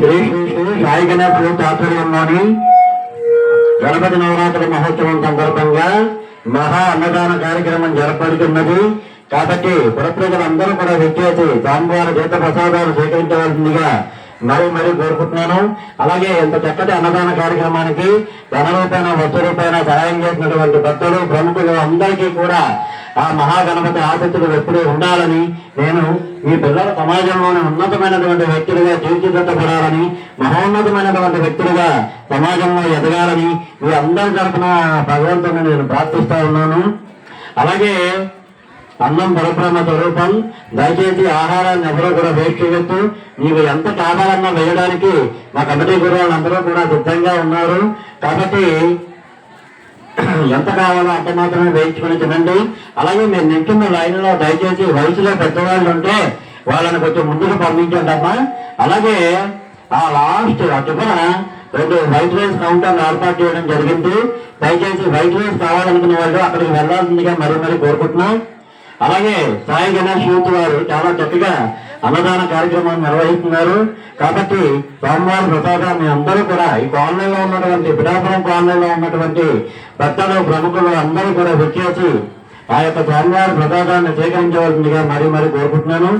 శ్రీ సాయి గణేశుడు ఆధ్వర్యంలోని గణపతి నవరాత్రి మహోత్సవం సందర్భంగా మహా అన్నదాన కార్యక్రమం జరపడుతున్నది కాబట్టి పురప్రజలందరూ కూడా విచ్చేసి స్వామివారి జీత ప్రసాదాలు స్వీకరించవలసిందిగా మరి మరి కోరుకుంటున్నాను. అలాగే ఇంత చక్కటి అన్నదాన కార్యక్రమానికి ధన రూపాయన వస్తు రూపాయన సహాయం చేసినటువంటి భక్తులు ప్రముఖులు అందరికీ కూడా ఆ మహాగణపతి ఆశిస్తులు ఎప్పుడూ ఉండాలని నేను మీ పిల్లల సమాజంలోని ఉన్నతమైనటువంటి వ్యక్తులుగా తీర్చిదిద్దపడాలని మహోన్నతమైనటువంటి వ్యక్తులుగా సమాజంలో ఎదగాలని మీ అందరి తరఫున భగవంతుని నేను ప్రార్థిస్తా ఉన్నాను. అలాగే అన్నం పరబ్రహ్మ స్వరూపం దయచేసి ఆహారాన్ని ఎవరో కూడా వేస్ట్ చేయొద్దు. నీవు ఎంత కావాలన్నా వేయడానికి మా కమిటీ గురువులు అందరూ కూడా సిద్ధంగా ఉన్నారు. కాబట్టి ఎంత కావాలో అంత మాత్రమే వేయించుకొని తినండి అలాగే మీరు నింటున్న లైన్లో దయచేసి వయసులో పెద్దవాళ్ళు ఉంటే వాళ్ళని కొంచెం ముందుకు పంపించండి అమ్మా అలాగే ఆ లాస్ట్ ఆ చివర రెండు వైట్ రైస్ కౌంటర్లు ఏర్పాటు చేయడం జరిగింది. దయచేసి వైట్ రైస్ కావాలనుకున్న వాళ్ళు అక్కడికి వెళ్ళాల్సిందిగా మరీ మరీ కోరుకుంటున్నాం. అలాగే సాయి గణేష్ యూత్ వారు చాలా చక్కగా అన్నదాన కార్యక్రమాన్ని నిర్వహిస్తున్నారు. కాబట్టి సోమవారం ప్రసాదాన్ని అందరూ కూడా ఈ కాలనీలో ఉన్నటువంటి పిఠాపురం కాలనీలో ఉన్నటువంటి పెద్దలు ప్రముఖులు అందరూ కూడా వచ్చేసి ఆ యొక్క సోమవారం ప్రసాదాన్ని స్వీకరించవలసిందిగా మరీ మరీ కోరుకుంటున్నాను.